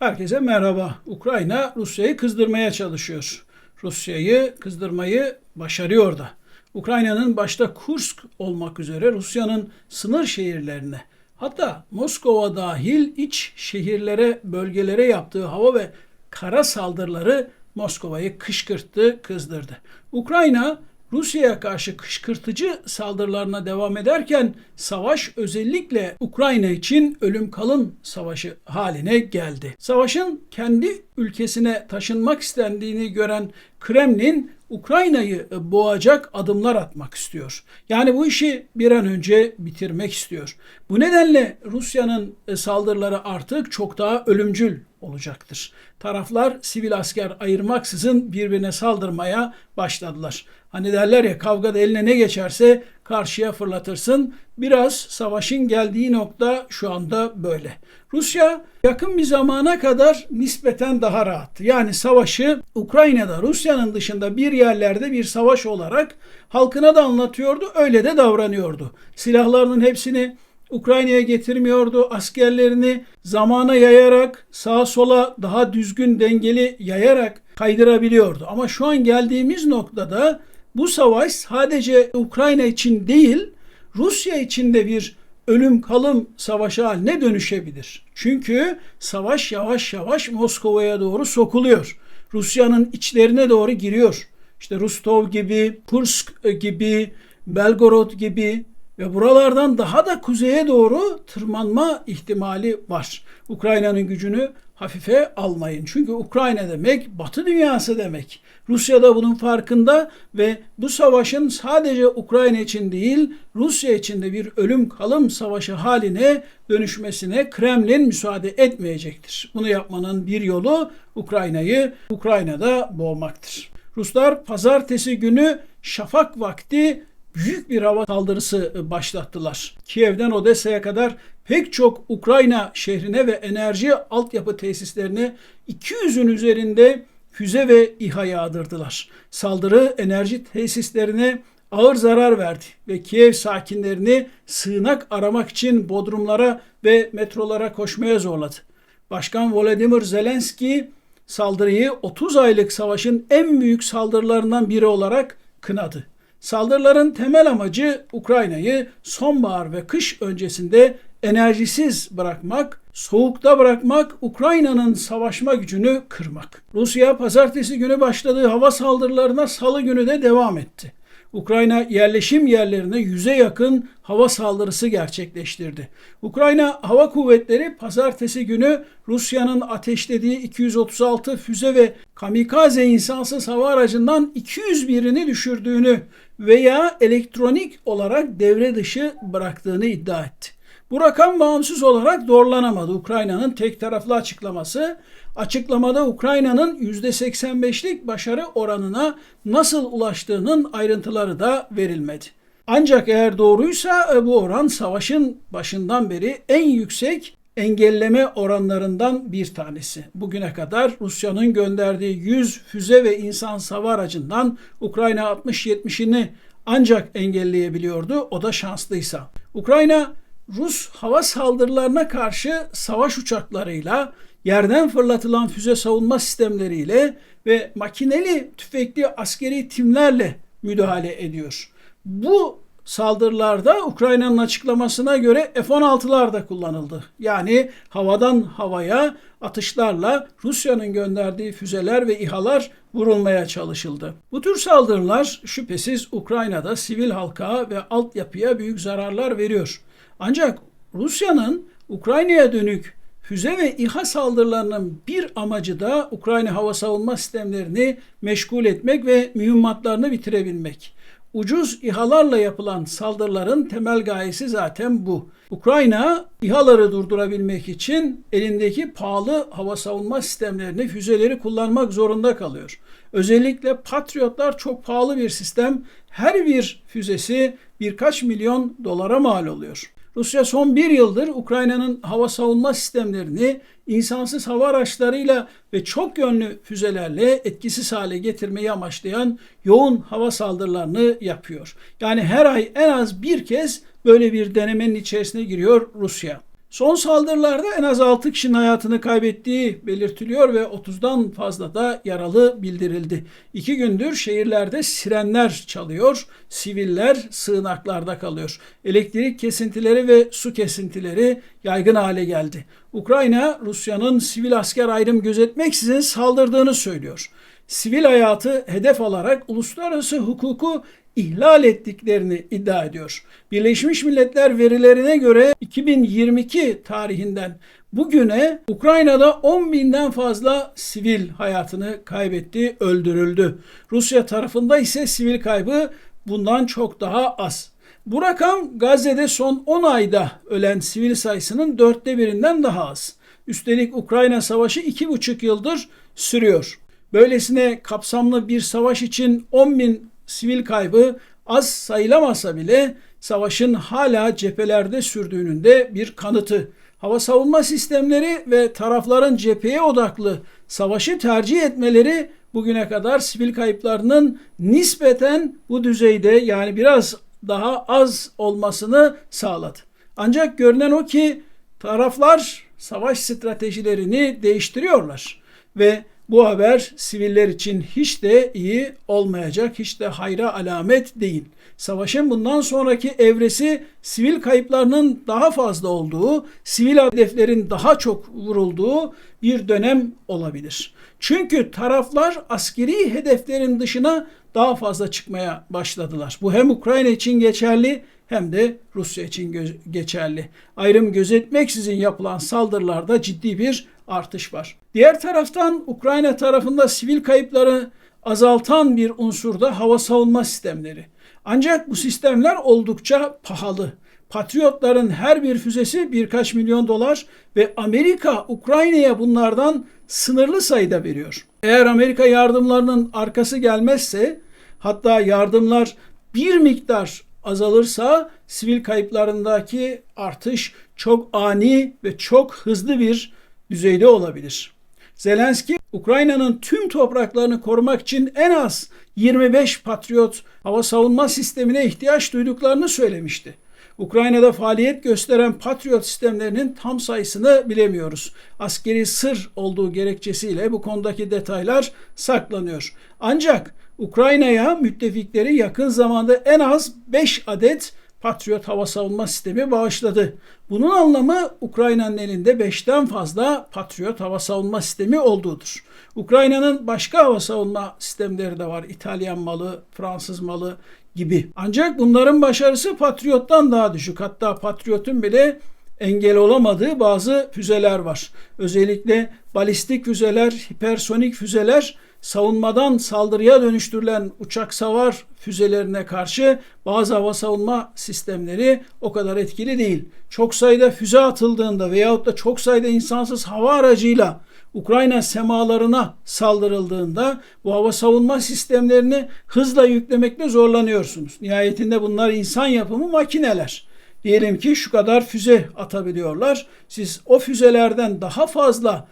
Herkese merhaba. Ukrayna Rusya'yı kızdırmaya çalışıyor. Rusya'yı kızdırmayı başarıyor da. Ukrayna'nın başta Kursk olmak üzere Rusya'nın sınır şehirlerine hatta Moskova dahil iç şehirlere, bölgelere yaptığı hava ve kara saldırıları Moskova'yı kışkırttı, kızdırdı. Ukrayna Rusya'ya karşı kışkırtıcı saldırılarına devam ederken savaş özellikle Ukrayna için ölüm kalım savaşı haline geldi. Savaşın kendi ülkesine taşınmak istendiğini gören Kremlin Ukrayna'yı boğacak adımlar atmak istiyor. Yani bu işi bir an önce bitirmek istiyor. Bu nedenle Rusya'nın saldırıları artık çok daha ölümcül olacaktır. Taraflar sivil asker ayırmaksızın birbirine saldırmaya başladılar. Hani derler ya kavgada eline ne geçerse karşıya fırlatırsın. Biraz savaşın geldiği nokta şu anda böyle. Rusya yakın bir zamana kadar nispeten daha rahattı. Yani savaşı Ukrayna'da Rusya'nın dışında bir yerlerde bir savaş olarak halkına da anlatıyordu. Öyle de davranıyordu. Silahlarının hepsini Ukrayna'ya getirmiyordu. Askerlerini zamana yayarak sağa sola daha düzgün dengeli yayarak kaydırabiliyordu. Ama şu an geldiğimiz noktada bu savaş sadece Ukrayna için değil Rusya için de bir ölüm kalım savaşı haline dönüşebilir. Çünkü savaş yavaş yavaş Moskova'ya doğru sokuluyor. Rusya'nın içlerine doğru giriyor. İşte Rostov gibi, Kursk gibi, Belgorod gibi ve buralardan daha da kuzeye doğru tırmanma ihtimali var. Ukrayna'nın gücünü hafife almayın. Çünkü Ukrayna demek Batı dünyası demek. Rusya da bunun farkında ve bu savaşın sadece Ukrayna için değil Rusya için de bir ölüm kalım savaşı haline dönüşmesine Kremlin müsaade etmeyecektir. Bunu yapmanın bir yolu Ukrayna'yı Ukrayna'da boğmaktır. Ruslar pazartesi günü şafak vakti büyük bir hava saldırısı başlattılar. Kiev'den Odessa'ya kadar pek çok Ukrayna şehrine ve enerji altyapı tesislerine 200'ün üzerinde füze ve İHA yağdırdılar. Saldırı enerji tesislerine ağır zarar verdi ve Kiev sakinlerini sığınak aramak için bodrumlara ve metrolara koşmaya zorladı. Başkan Volodymyr Zelenski saldırıyı 30 aylık savaşın en büyük saldırılarından biri olarak kınadı. Saldırıların temel amacı Ukrayna'yı sonbahar ve kış öncesinde enerjisiz bırakmak, soğukta bırakmak, Ukrayna'nın savaşma gücünü kırmak. Rusya pazartesi günü başladığı hava saldırılarına salı günü de devam etti. Ukrayna yerleşim yerlerine yüze yakın hava saldırısı gerçekleştirdi. Ukrayna Hava Kuvvetleri pazartesi günü Rusya'nın ateşlediği 236 füze ve kamikaze insansız hava aracından 201'ini düşürdüğünü veya elektronik olarak devre dışı bıraktığını iddia etti. Bu rakam bağımsız olarak doğrulanamadı. Ukrayna'nın tek taraflı açıklaması açıklamada Ukrayna'nın %85'lik başarı oranına nasıl ulaştığının ayrıntıları da verilmedi. Ancak eğer doğruysa e, bu oran savaşın başından beri en yüksek engelleme oranlarından bir tanesi. Bugüne kadar Rusya'nın gönderdiği 100 füze ve insan hava aracından Ukrayna 60-70'ini ancak engelleyebiliyordu. O da şanslıysa. Ukrayna Rus hava saldırılarına karşı savaş uçaklarıyla, yerden fırlatılan füze savunma sistemleriyle ve makineli tüfekli askeri timlerle müdahale ediyor. Bu saldırılarda Ukrayna'nın açıklamasına göre F-16'lar da kullanıldı. Yani havadan havaya atışlarla Rusya'nın gönderdiği füzeler ve İHA'lar vurulmaya çalışıldı. Bu tür saldırılar şüphesiz Ukrayna'da sivil halka ve altyapıya büyük zararlar veriyor. Ancak Rusya'nın Ukrayna'ya dönük füze ve İHA saldırılarının bir amacı da Ukrayna hava savunma sistemlerini meşgul etmek ve mühimmatlarını bitirebilmek. Ucuz İHA'larla yapılan saldırıların temel gayesi zaten bu. Ukrayna İHA'ları durdurabilmek için elindeki pahalı hava savunma sistemlerini, füzeleri kullanmak zorunda kalıyor. Özellikle Patriotlar çok pahalı bir sistem. Her bir füzesi birkaç milyon dolara mal oluyor. Rusya son bir yıldır Ukrayna'nın hava savunma sistemlerini insansız hava araçlarıyla ve çok yönlü füzelerle etkisiz hale getirmeyi amaçlayan yoğun hava saldırılarını yapıyor. Yani her ay en az bir kez böyle bir denemenin içerisine giriyor Rusya. Son saldırılarda en az 6 kişinin hayatını kaybettiği belirtiliyor ve 30'dan fazla da yaralı bildirildi. İki gündür şehirlerde sirenler çalıyor, siviller sığınaklarda kalıyor. Elektrik kesintileri ve su kesintileri yaygın hale geldi. Ukrayna, Rusya'nın sivil asker ayrım gözetmeksizin saldırdığını söylüyor. Sivil hayatı hedef alarak uluslararası hukuku ihlal ettiklerini iddia ediyor. Birleşmiş Milletler verilerine göre 2022 tarihinden bugüne Ukrayna'da 10 binden fazla sivil hayatını kaybetti, öldürüldü. Rusya tarafında ise sivil kaybı bundan çok daha az. Bu rakam Gazze'de son 10 ayda ölen sivil sayısının dörtte birinden daha az. Üstelik Ukrayna Savaşı 2,5 yıldır sürüyor. Böylesine kapsamlı bir savaş için 10 bin sivil kaybı az sayılamasa bile savaşın hala cephelerde sürdüğünün de bir kanıtı. Hava savunma sistemleri ve tarafların cepheye odaklı savaşı tercih etmeleri bugüne kadar sivil kayıplarının nispeten bu düzeyde yani biraz daha az olmasını sağladı. Ancak görünen o ki taraflar savaş stratejilerini değiştiriyorlar ve bu haber siviller için hiç de iyi olmayacak, hiç de hayra alamet değil. Savaşın bundan sonraki evresi sivil kayıplarının daha fazla olduğu, sivil hedeflerin daha çok vurulduğu bir dönem olabilir. Çünkü taraflar askeri hedeflerin dışına daha fazla çıkmaya başladılar. Bu hem Ukrayna için geçerli hem de Rusya için geçerli. Ayrım gözetmeksizin yapılan saldırılarda ciddi bir artış var. Diğer taraftan Ukrayna tarafında sivil kayıpları azaltan bir unsur da hava savunma sistemleri. Ancak bu sistemler oldukça pahalı. Patriotların her bir füzesi birkaç milyon dolar ve Amerika Ukrayna'ya bunlardan sınırlı sayıda veriyor. Eğer Amerika yardımlarının arkası gelmezse hatta yardımlar bir miktar azalırsa sivil kayıplarındaki artış çok ani ve çok hızlı bir düzeyde olabilir. Zelenski, Ukrayna'nın tüm topraklarını korumak için en az 25 Patriot hava savunma sistemine ihtiyaç duyduklarını söylemişti. Ukrayna'da faaliyet gösteren Patriot sistemlerinin tam sayısını bilemiyoruz. Askeri sır olduğu gerekçesiyle bu konudaki detaylar saklanıyor. Ancak Ukrayna'ya müttefikleri yakın zamanda en az 5 adet Patriot hava savunma sistemi bağışladı. Bunun anlamı Ukrayna'nın elinde 5'ten fazla Patriot hava savunma sistemi olduğudur. Ukrayna'nın başka hava savunma sistemleri de var. İtalyan malı, Fransız malı gibi. Ancak bunların başarısı Patriot'tan daha düşük. Hatta Patriot'un bile engel olamadığı bazı füzeler var. Özellikle balistik füzeler, hipersonik füzeler savunmadan saldırıya dönüştürülen uçak savar füzelerine karşı bazı hava savunma sistemleri o kadar etkili değil. Çok sayıda füze atıldığında veyahut da çok sayıda insansız hava aracıyla Ukrayna semalarına saldırıldığında bu hava savunma sistemlerini hızla yüklemekte zorlanıyorsunuz. Nihayetinde bunlar insan yapımı makineler. Diyelim ki şu kadar füze atabiliyorlar. Siz o füzelerden daha fazla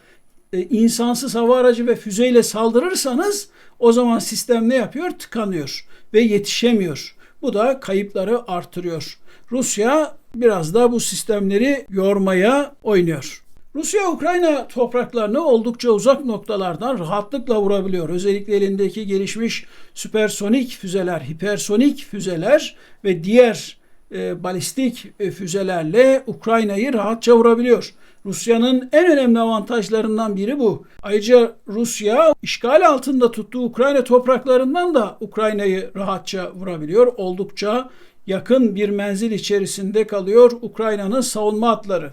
e, insansız hava aracı ve füzeyle saldırırsanız o zaman sistem ne yapıyor? Tıkanıyor ve yetişemiyor. Bu da kayıpları artırıyor. Rusya biraz da bu sistemleri yormaya oynuyor. Rusya Ukrayna topraklarını oldukça uzak noktalardan rahatlıkla vurabiliyor. Özellikle elindeki gelişmiş süpersonik füzeler, hipersonik füzeler ve diğer e, balistik e, füzelerle Ukrayna'yı rahatça vurabiliyor. Rusya'nın en önemli avantajlarından biri bu. Ayrıca Rusya işgal altında tuttuğu Ukrayna topraklarından da Ukrayna'yı rahatça vurabiliyor. Oldukça yakın bir menzil içerisinde kalıyor Ukrayna'nın savunma hatları.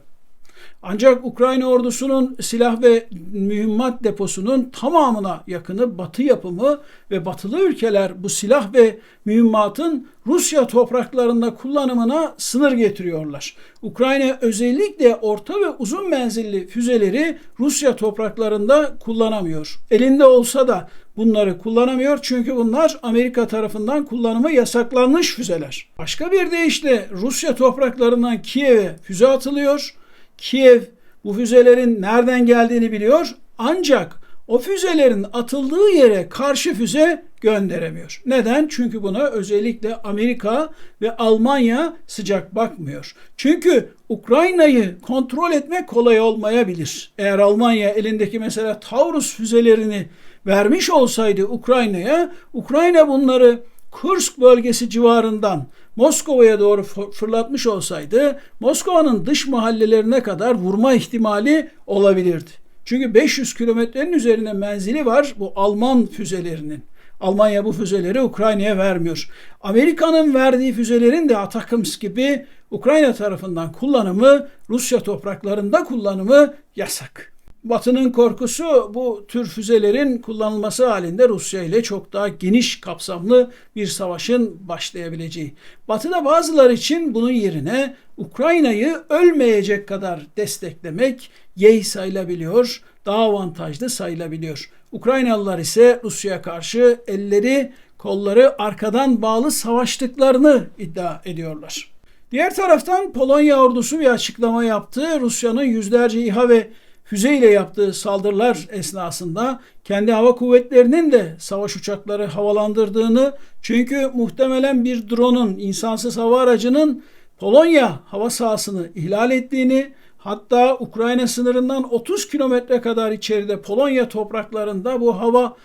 Ancak Ukrayna ordusunun silah ve mühimmat deposunun tamamına yakını batı yapımı ve batılı ülkeler bu silah ve mühimmatın Rusya topraklarında kullanımına sınır getiriyorlar. Ukrayna özellikle orta ve uzun menzilli füzeleri Rusya topraklarında kullanamıyor. Elinde olsa da bunları kullanamıyor çünkü bunlar Amerika tarafından kullanımı yasaklanmış füzeler. Başka bir deyişle Rusya topraklarından Kiev'e füze atılıyor Kiev bu füzelerin nereden geldiğini biliyor ancak o füzelerin atıldığı yere karşı füze gönderemiyor. Neden? Çünkü buna özellikle Amerika ve Almanya sıcak bakmıyor. Çünkü Ukrayna'yı kontrol etmek kolay olmayabilir. Eğer Almanya elindeki mesela Taurus füzelerini vermiş olsaydı Ukrayna'ya, Ukrayna bunları Kursk bölgesi civarından Moskova'ya doğru fırlatmış olsaydı Moskova'nın dış mahallelerine kadar vurma ihtimali olabilirdi. Çünkü 500 kilometrenin üzerine menzili var bu Alman füzelerinin. Almanya bu füzeleri Ukrayna'ya vermiyor. Amerika'nın verdiği füzelerin de Atakams gibi Ukrayna tarafından kullanımı, Rusya topraklarında kullanımı yasak. Batı'nın korkusu bu tür füzelerin kullanılması halinde Rusya ile çok daha geniş kapsamlı bir savaşın başlayabileceği. Batı'da bazılar için bunun yerine Ukrayna'yı ölmeyecek kadar desteklemek yey sayılabiliyor, daha avantajlı sayılabiliyor. Ukraynalılar ise Rusya'ya karşı elleri kolları arkadan bağlı savaştıklarını iddia ediyorlar. Diğer taraftan Polonya ordusu bir açıklama yaptı. Rusya'nın yüzlerce İHA ve füzeyle yaptığı saldırılar esnasında kendi hava kuvvetlerinin de savaş uçakları havalandırdığını çünkü muhtemelen bir drone'un insansız hava aracının Polonya hava sahasını ihlal ettiğini hatta Ukrayna sınırından 30 kilometre kadar içeride Polonya topraklarında bu hava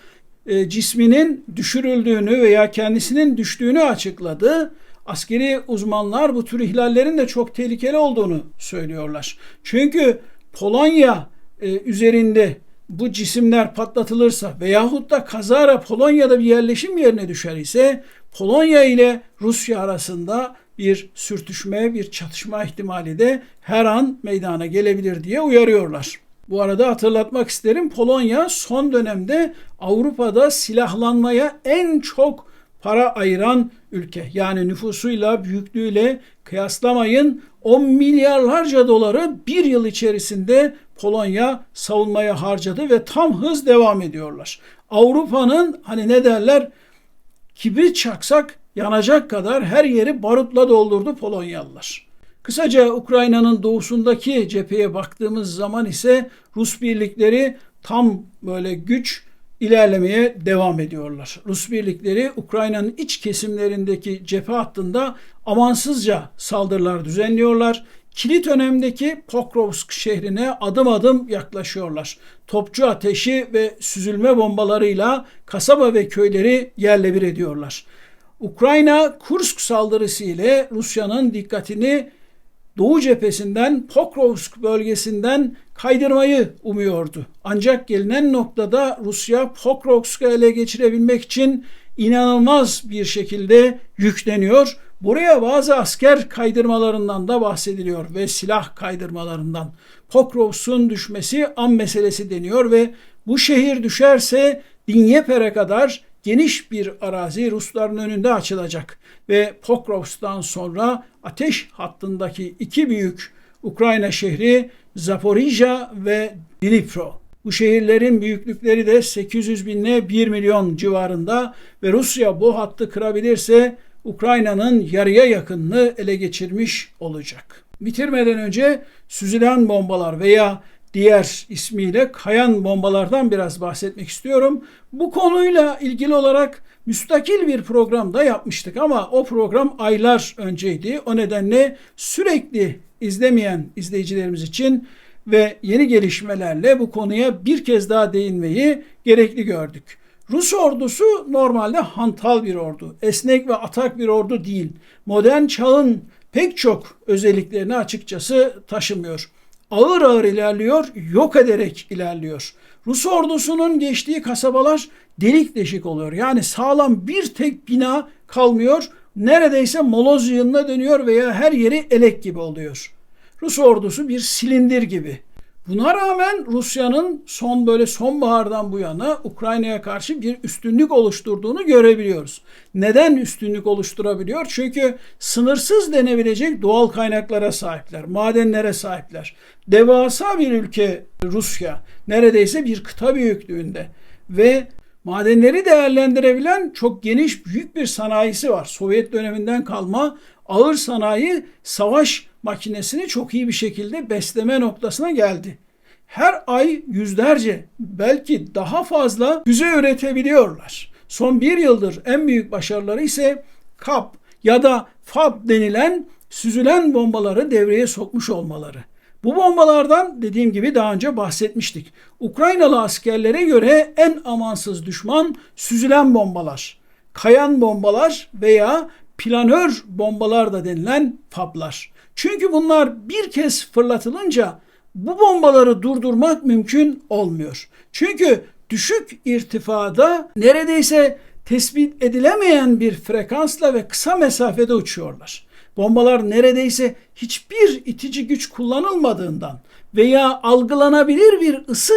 e, cisminin düşürüldüğünü veya kendisinin düştüğünü açıkladı. Askeri uzmanlar bu tür ihlallerin de çok tehlikeli olduğunu söylüyorlar. Çünkü Polonya e, üzerinde bu cisimler patlatılırsa veyahut da kazara Polonya'da bir yerleşim yerine düşer ise Polonya ile Rusya arasında bir sürtüşme, bir çatışma ihtimali de her an meydana gelebilir diye uyarıyorlar. Bu arada hatırlatmak isterim Polonya son dönemde Avrupa'da silahlanmaya en çok para ayıran ülke. Yani nüfusuyla, büyüklüğüyle kıyaslamayın 10 milyarlarca doları bir yıl içerisinde Polonya savunmaya harcadı ve tam hız devam ediyorlar. Avrupa'nın hani ne derler kibrit çaksak yanacak kadar her yeri barutla doldurdu Polonyalılar. Kısaca Ukrayna'nın doğusundaki cepheye baktığımız zaman ise Rus birlikleri tam böyle güç ilerlemeye devam ediyorlar. Rus birlikleri Ukrayna'nın iç kesimlerindeki cephe hattında amansızca saldırılar düzenliyorlar. Kilit önemdeki Pokrovsk şehrine adım adım yaklaşıyorlar. Topçu ateşi ve süzülme bombalarıyla kasaba ve köyleri yerle bir ediyorlar. Ukrayna Kursk saldırısı ile Rusya'nın dikkatini Doğu cephesinden Pokrovsk bölgesinden kaydırmayı umuyordu. Ancak gelinen noktada Rusya Pokrovsk'ı ele geçirebilmek için inanılmaz bir şekilde yükleniyor. Buraya bazı asker kaydırmalarından da bahsediliyor ve silah kaydırmalarından. Pokrovsk'un düşmesi an meselesi deniyor ve bu şehir düşerse Dinyeper'e kadar geniş bir arazi Rusların önünde açılacak ve Pokrovsk'tan sonra ateş hattındaki iki büyük Ukrayna şehri Zaporijya ve Dnipro. Bu şehirlerin büyüklükleri de 800 binle 1 milyon civarında ve Rusya bu hattı kırabilirse Ukrayna'nın yarıya yakınını ele geçirmiş olacak. Bitirmeden önce süzülen bombalar veya diğer ismiyle kayan bombalardan biraz bahsetmek istiyorum. Bu konuyla ilgili olarak müstakil bir program da yapmıştık ama o program aylar önceydi. O nedenle sürekli izlemeyen izleyicilerimiz için ve yeni gelişmelerle bu konuya bir kez daha değinmeyi gerekli gördük. Rus ordusu normalde hantal bir ordu. Esnek ve atak bir ordu değil. Modern çağın pek çok özelliklerini açıkçası taşımıyor. Ağır ağır ilerliyor, yok ederek ilerliyor. Rus ordusunun geçtiği kasabalar delik deşik oluyor. Yani sağlam bir tek bina kalmıyor. Neredeyse moloz yığınına dönüyor veya her yeri elek gibi oluyor. Rus ordusu bir silindir gibi. Buna rağmen Rusya'nın son böyle sonbahardan bu yana Ukrayna'ya karşı bir üstünlük oluşturduğunu görebiliyoruz. Neden üstünlük oluşturabiliyor? Çünkü sınırsız denebilecek doğal kaynaklara sahipler, madenlere sahipler. Devasa bir ülke Rusya, neredeyse bir kıta büyüklüğünde ve madenleri değerlendirebilen çok geniş büyük bir sanayisi var. Sovyet döneminden kalma ağır sanayi savaş makinesini çok iyi bir şekilde besleme noktasına geldi. her ay yüzlerce belki daha fazla füze üretebiliyorlar. Son bir yıldır en büyük başarıları ise KAP ya da FAB denilen süzülen bombaları devreye sokmuş olmaları. Bu bombalardan dediğim gibi daha önce bahsetmiştik. Ukraynalı askerlere göre en amansız düşman süzülen bombalar, kayan bombalar veya planör bombalar da denilen FAB'lar. Çünkü bunlar bir kez fırlatılınca bu bombaları durdurmak mümkün olmuyor. Çünkü düşük irtifada neredeyse tespit edilemeyen bir frekansla ve kısa mesafede uçuyorlar. Bombalar neredeyse hiçbir itici güç kullanılmadığından veya algılanabilir bir ısı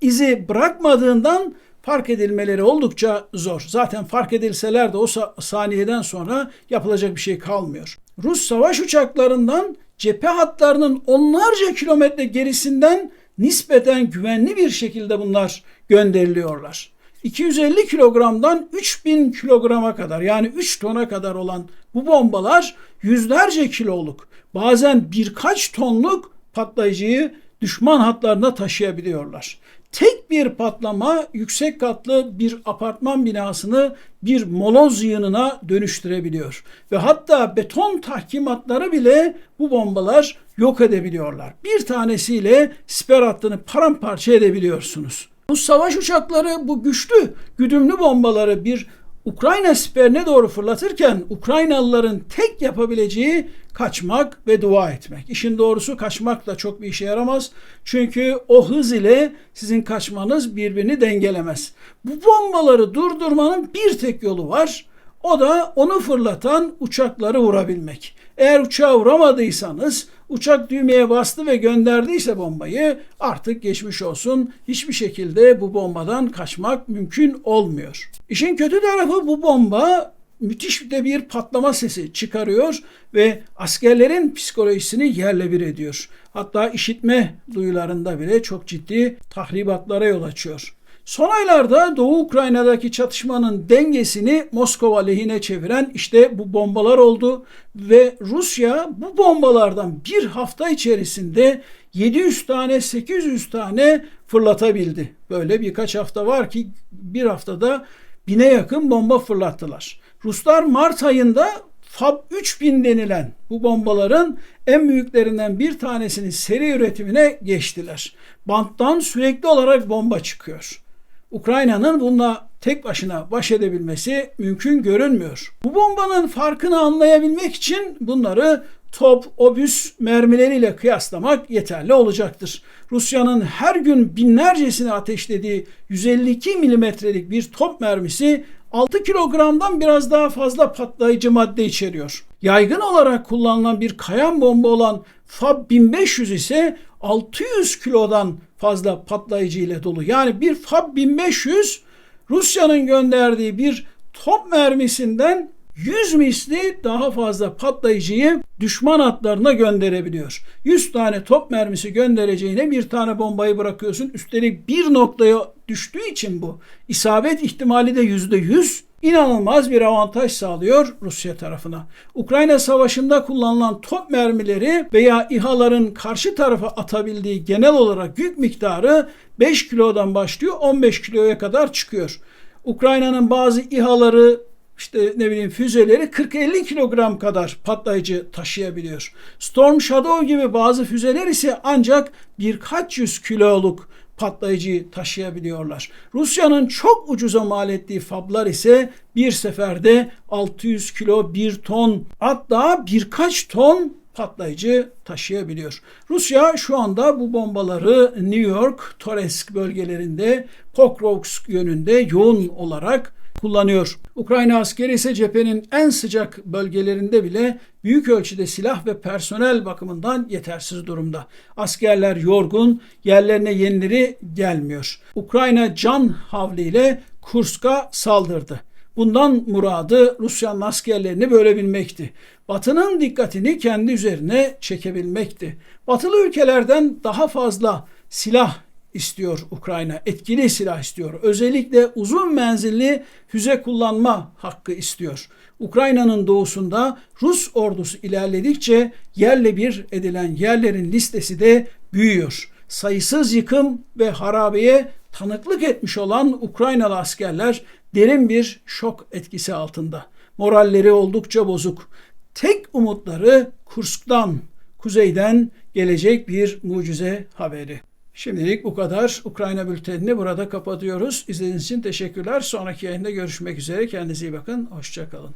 izi bırakmadığından fark edilmeleri oldukça zor. Zaten fark edilseler de o saniyeden sonra yapılacak bir şey kalmıyor. Rus savaş uçaklarından cephe hatlarının onlarca kilometre gerisinden nispeten güvenli bir şekilde bunlar gönderiliyorlar. 250 kilogramdan 3000 kilograma kadar yani 3 tona kadar olan bu bombalar yüzlerce kiloluk bazen birkaç tonluk patlayıcıyı düşman hatlarına taşıyabiliyorlar. Tek bir patlama yüksek katlı bir apartman binasını bir moloz yığınına dönüştürebiliyor. Ve hatta beton tahkimatları bile bu bombalar yok edebiliyorlar. Bir tanesiyle siper hattını paramparça edebiliyorsunuz. Bu savaş uçakları bu güçlü güdümlü bombaları bir Ukrayna siperine doğru fırlatırken Ukraynalıların tek yapabileceği kaçmak ve dua etmek. İşin doğrusu kaçmak da çok bir işe yaramaz. Çünkü o hız ile sizin kaçmanız birbirini dengelemez. Bu bombaları durdurmanın bir tek yolu var. O da onu fırlatan uçakları vurabilmek. Eğer uçağı vuramadıysanız uçak düğmeye bastı ve gönderdiyse bombayı artık geçmiş olsun. Hiçbir şekilde bu bombadan kaçmak mümkün olmuyor. İşin kötü tarafı bu bomba müthiş de bir patlama sesi çıkarıyor ve askerlerin psikolojisini yerle bir ediyor. Hatta işitme duyularında bile çok ciddi tahribatlara yol açıyor. Son aylarda Doğu Ukrayna'daki çatışmanın dengesini Moskova lehine çeviren işte bu bombalar oldu ve Rusya bu bombalardan bir hafta içerisinde 700 tane 800 tane fırlatabildi. Böyle birkaç hafta var ki bir haftada bine yakın bomba fırlattılar. Ruslar Mart ayında Fab 3000 denilen bu bombaların en büyüklerinden bir tanesinin seri üretimine geçtiler. Banttan sürekli olarak bomba çıkıyor. Ukrayna'nın bununla tek başına baş edebilmesi mümkün görünmüyor. Bu bombanın farkını anlayabilmek için bunları top, obüs mermileriyle kıyaslamak yeterli olacaktır. Rusya'nın her gün binlercesini ateşlediği 152 milimetrelik bir top mermisi 6 kilogramdan biraz daha fazla patlayıcı madde içeriyor. Yaygın olarak kullanılan bir kayan bomba olan FAB 1500 ise 600 kilodan fazla patlayıcı ile dolu. Yani bir FAB 1500 Rusya'nın gönderdiği bir top mermisinden 100 misli daha fazla patlayıcıyı düşman hatlarına gönderebiliyor. 100 tane top mermisi göndereceğine bir tane bombayı bırakıyorsun. Üstelik bir noktaya düştüğü için bu isabet ihtimali de %100 inanılmaz bir avantaj sağlıyor Rusya tarafına. Ukrayna Savaşı'nda kullanılan top mermileri veya İHA'ların karşı tarafa atabildiği genel olarak yük miktarı 5 kilodan başlıyor 15 kiloya kadar çıkıyor. Ukrayna'nın bazı İHA'ları işte ne bileyim füzeleri 40-50 kilogram kadar patlayıcı taşıyabiliyor. Storm Shadow gibi bazı füzeler ise ancak birkaç yüz kiloluk patlayıcıyı taşıyabiliyorlar. Rusya'nın çok ucuza mal ettiği fablar ise bir seferde 600 kilo, 1 ton hatta birkaç ton patlayıcı taşıyabiliyor. Rusya şu anda bu bombaları New York, Toresk bölgelerinde, Pokrovsk yönünde yoğun olarak kullanıyor. Ukrayna askeri ise cephenin en sıcak bölgelerinde bile büyük ölçüde silah ve personel bakımından yetersiz durumda. Askerler yorgun, yerlerine yenileri gelmiyor. Ukrayna can havliyle Kursk'a saldırdı. Bundan muradı Rusya'nın askerlerini bölebilmekti. Batı'nın dikkatini kendi üzerine çekebilmekti. Batılı ülkelerden daha fazla silah istiyor Ukrayna. Etkili silah istiyor. Özellikle uzun menzilli füze kullanma hakkı istiyor. Ukrayna'nın doğusunda Rus ordusu ilerledikçe yerle bir edilen yerlerin listesi de büyüyor. sayısız yıkım ve harabeye tanıklık etmiş olan Ukraynalı askerler derin bir şok etkisi altında. Moralleri oldukça bozuk. Tek umutları Kursk'tan, kuzeyden gelecek bir mucize haberi. Şimdilik bu kadar. Ukrayna bültenini burada kapatıyoruz. İzlediğiniz için teşekkürler. Sonraki yayında görüşmek üzere. Kendinize iyi bakın. Hoşçakalın.